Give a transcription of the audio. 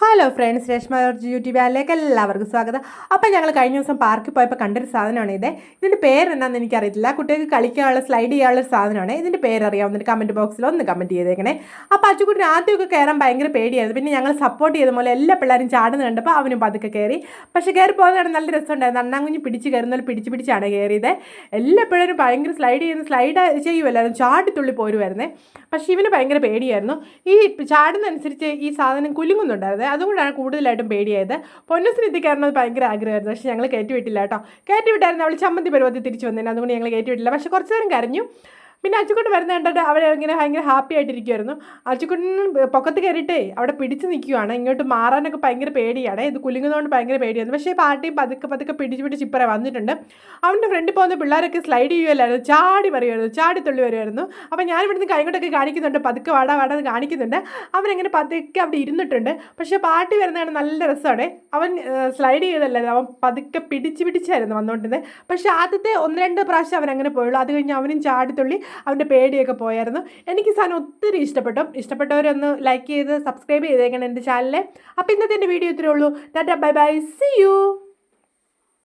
Hello friends Reshma George YouTube ചാനലിലേക്ക് എല്ലാവർക്കും സ്വാഗതം. അപ്പോൾ ഞങ്ങൾ കഴിഞ്ഞ ദിവസം പാർക്കിൽ പോയപ്പോൾ കണ്ടൊരു സാധനമാണ് ഇത്. ഇതിന്റെ പേരെന്താണെന്ന് എനിക്കറിയത്തില്ല. കുട്ടികൾക്ക് കളിക്കാനുള്ള സ്ലൈഡ് ചെയ്യാനുള്ള സാധനമാണ്. ഇതിന്റെ പേരറിയാവുന്നൊരു കമന്റ് ബോക്സിൽ ഒന്ന് കമന്റ് ചെയ്തേക്കണേ. അപ്പോൾ അച്ചുകുട്ടിന് ആദ്യമൊക്കെ കയറാൻ ഭയങ്കര പേടിയായിരുന്നു. പിന്നെ ഞങ്ങൾ സപ്പോർട്ട് ചെയ്ത പോലെ എല്ലാ പിള്ളേരും ചാടുന്ന കണ്ടപ്പോൾ അവനും പതുക്കെ കയറി പക്ഷേ കയറി പോകുന്നതാണ് നല്ല രസമുണ്ടായിരുന്നു. അണ്ണാങ്കുഞ്ഞ് പിടിച്ച് കയറുന്ന പോലെ പിടിച്ച് പിടിച്ചാണ് കയറിയത് എല്ലാ പിള്ളേരും ഭയങ്കര സ്ലൈഡ് ചെയ്യുന്ന സ്ലൈഡ് ചെയ്യുമല്ലായിരുന്നു ചാടിത്തുള്ളി പോരുമായിരുന്നേ പക്ഷേ ഇവന് ഭയങ്കര പേടിയായിരുന്നു. ഈ ചാടുന്നതനുസരിച്ച് ഈ സാധനം കുലുങ്ങുന്നുണ്ടായിരുന്നു. അതുകൊണ്ടാണ് കൂടുതലായിട്ടും പേടിയായത്. പൊന്നസിനെത്തി കയറണത് ഭയങ്കര ആഗ്രഹമായിരുന്നു. പക്ഷേ ഞങ്ങൾ കയറ്റി വിട്ടില്ല കേട്ടോ. കയറ്റി വിട്ടായിരുന്നു അവൾ ചമ്മന്തി പരുവത്തിൽ തിരിച്ചു വന്നതിന് അതുകൊണ്ട് ഞങ്ങൾ കയറ്റി വിട്ടില്ല. പക്ഷേ കുറച്ച് നേരം കരഞ്ഞു. പിന്നെ അച്ചുക്കുട്ടൻ വരുന്ന കണ്ടിട്ട് അവർ ഇങ്ങനെ ഭയങ്കര ഹാപ്പി ആയിട്ടിരിക്കുമായിരുന്നു അച്ചുക്കുട്ടൻ പൊക്കത്ത് കയറിയിട്ടേ അവിടെ പിടിച്ച് നിൽക്കുവാണ് ഇങ്ങോട്ട് മാറാനൊക്കെ ഭയങ്കര പേടിയാണ്. ഇത് കുലുങ്ങുന്നതുകൊണ്ട് ഭയങ്കര പേടിയായിരുന്നു. പക്ഷേ പാട്ടിയും പതുക്കെ പതുക്കെ പിടിച്ച് പിടിച്ച് ഇപ്പറേ വന്നിട്ടുണ്ട്. അവന്റെ ഫ്രണ്ടിൽ പോകുന്ന പിള്ളേരൊക്കെ സ്ലൈഡ് ചെയ്യുമല്ലായിരുന്നു ചാടി പറയുമായിരുന്നു ചാടി തുള്ളി വരുമായിരുന്നു അപ്പോൾ ഞാൻ ഇവിടുന്ന് കൈകൊണ്ടൊക്കെ കാണിക്കുന്നുണ്ട്. പതുക്കെ വാടാ വാടാന്ന് കാണിക്കുന്നുണ്ട്. അവനങ്ങനെ പതുക്കെ അവിടെ ഇരുന്നിട്ടുണ്ട്. പക്ഷേ പാട്ടി വരുന്നതാണ് നല്ല രസമാണ്. അവൻ സ്ലൈഡ് ചെയ്തല്ലായിരുന്നു അവൻ പതുക്കെ പിടിച്ച് പിടിച്ചായിരുന്നു വന്നുകൊണ്ടിരുന്നത് പക്ഷേ ആദ്യത്തെ ഒന്ന് രണ്ട് പ്രാവശ്യം അവൻ അങ്ങനെ പോയുള്ളൂ. അത് കഴിഞ്ഞ് അവനും ചാടിത്തുള്ളി അവന്റെ പേടിയൊക്കെ പോയായിരുന്നു. എനിക്ക് സാധനം ഒത്തിരി ഇഷ്ടപ്പെട്ടു. ഇഷ്ടപ്പെട്ടവരൊന്ന് ലൈക്ക് ചെയ്ത് സബ്സ്ക്രൈബ് ചെയ്തേക്കണം എന്റെ ചാനലിൽ അപ്പോൾ ഇന്നത്തെ എന്റെ വീഡിയോ ഇത്രയേ ഉള്ളൂ. Tata bye bye see you